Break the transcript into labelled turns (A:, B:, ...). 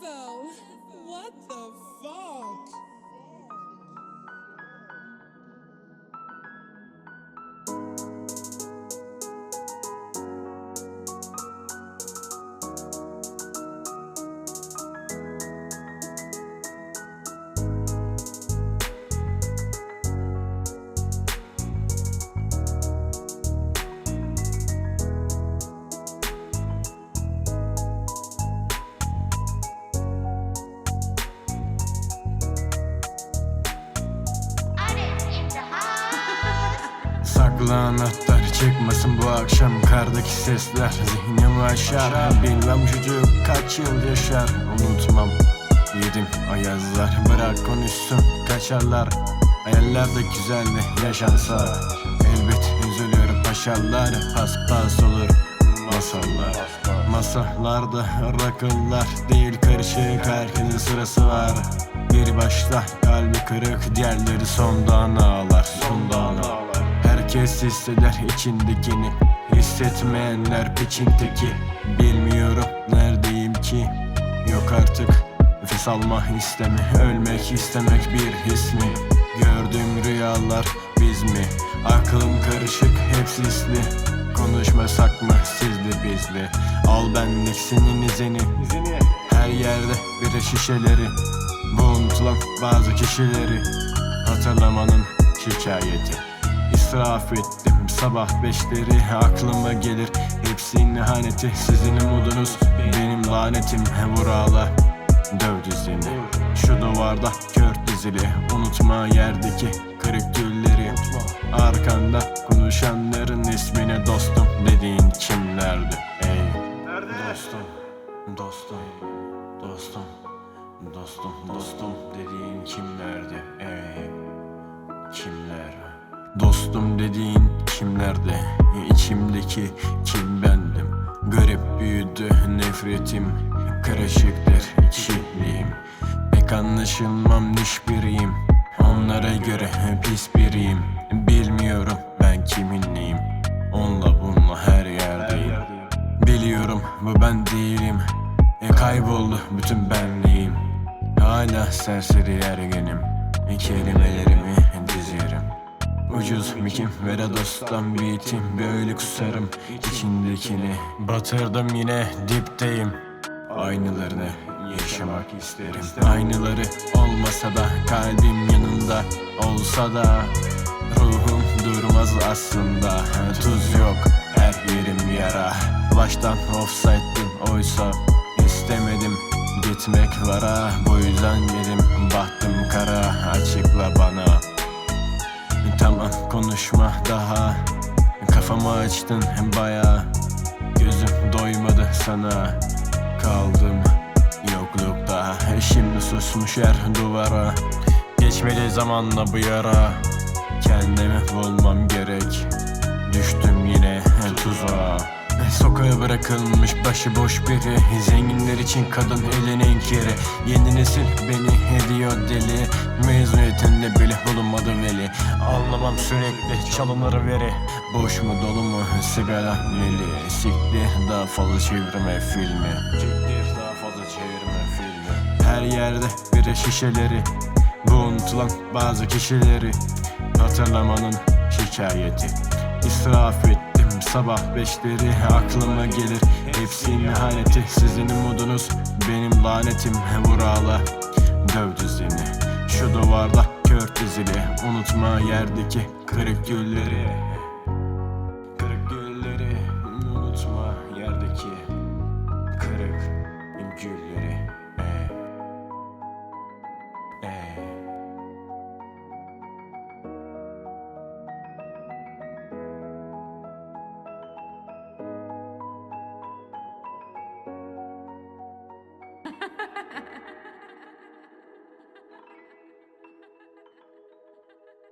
A: What the fuck?
B: Saklı anahtar çıkmasın bu akşam. Kardaki sesler zihnimi aşar. Bilmem çocuk kaç yıl yaşar. Unutmam. Yedim ayazlar. Bırak konuşsun. Kaçarlar. Hayaller de güzel de yaşansa Elbet üzülür paşalar Paspas olur masallar. Masalarda rakılar değil karışık. Herkesin sırası var. Bir başta kalbi kırık diğerleri sondan ağlar. Sondan ağlar Herkes hisseder içindekini. Hissetmeyenler peçinteki Bilmiyorum neredeyim ki. Yok artık. Nefes alma istemi Ölmek istemek bir his mi? Gördüğüm rüyalar biz mi? Aklım karışık hep sisli. Konuşmasak mı sizli bizli Al benlik senin izini. Her yerde bira şişeleri. Bu unutulan bazı kişileri. Hatırlamanın şikayeti İsraf ettim. Sabah beşleri aklıma gelir. Hepsinin ihaneti sizin umudunuz. Benim lanetim Vur ağla döv dizini. Şu duvarda kör dizili unutma yerdeki kırık gülleri. Arkanda konuşanların ismine dostum dediğin kimlerdi? Ey Dostum, dostum, dostum, dostum, dostum dediğin kimlerdi? Ey kimler? Dostum dediğin kimlerdi? İçimdeki kim bendim? Garip büyüdü nefretim Karışıktır kişiliğim. Pek anlaşılmam niş biriyim. Onlara göre pis biriyim. Bilmiyorum ben kimin neyim Onunla bununla her yerdeyim. Biliyorum bu ben değilim. E, Kayboldu bütün benliğim. Hala serseri ergenim. Kelimelerimi dizerim Ucuz mikim ve de dosttan bitim Böyle kusarım içindekini. Batırdım yine dipteyim. Aynılarını yaşamak isterim. Aynıları olmasa da kalbim yanında olsa da Ruhum durmaz aslında. Tuz yok her yerim yara. Baştan offside'dim oysa istemedim. Gitmek vara bu yüzden yedim bahtım kara. Açıkla bana Tamam konuşma daha. Kafamı açtın baya Gözüm doymadı sana. Kaldım yoklukta. Şimdi susmuş yer duvara. Geçmeli zamanla bu yara. Kendimi bulmam gerek. Düştüm yine tuzağa. Sokağa bırakılmış başıboş biri. Zenginler için kadın elinin kiri. Yeni nesil beni ediyor deli. Mezuniyetinde bile bulunmadı veli Anlamam sürekli çalınır veri. Boş mu dolu mu sigara neli Siktir daha fazla çevirme filmi. Siktir daha fazla çevirme filmi. Her yerde bira şişeleri. Bu unutulan bazı kişileri. Hatırlamanın şikayeti. İsraf ettim sabah beşleri. Aklıma gelir Hepsinin ihaneti. Sizin umudunuz benim lanetim. Vur ağla döv dizini Şu duvarda kör dizili unutma yerdeki kırık gülleri